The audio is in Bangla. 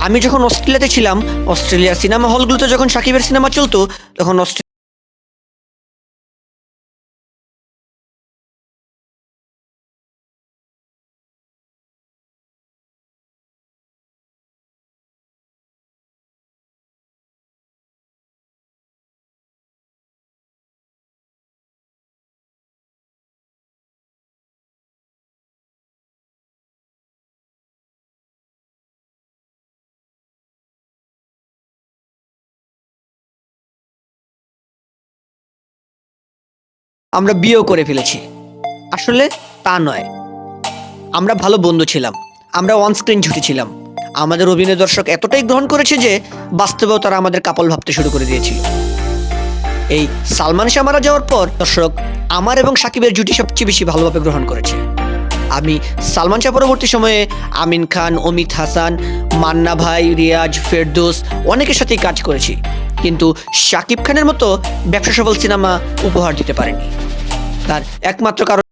আমি যখন অস্ট্রেলিয়াতে ছিলাম অস্ট্রেলিয়ার সিনেমা হলগুলোতে যখন সাকিবের সিনেমা চলতো তখন অস্ট্রে- আমরা বিয়েও করে ফেলেছি। আসলে তা নয়। আমরা ভালো বন্ধু ছিলাম। আমরা অন স্ক্রিন ঝুটি ছিলাম। আমাদের অভিনয় দর্শক এতটাই গ্রহণ করেছে যে বাস্তবেও তারা আমাদের কাপল ভাবতে শুরু করে দিয়েছিল। এই সালমান শাহ মারা যাওয়ার পর দর্শক আমার এবং সাকিবের জুটি সবচেয়ে বেশি ভালোভাবে গ্রহণ করেছে। আমি সালমান শাহ পরবর্তী সময়ে আমিন খান, অমিত হাসান, মান্না ভাই, রিয়াজ, ফেরদোস অনেকের সাথেই কাজ করেছি। কিন্তু শাকিব খানের মতো ব্যবসা সফল সিনেমা উপহার দিতে পারেনি। তার একমাত্র কারণ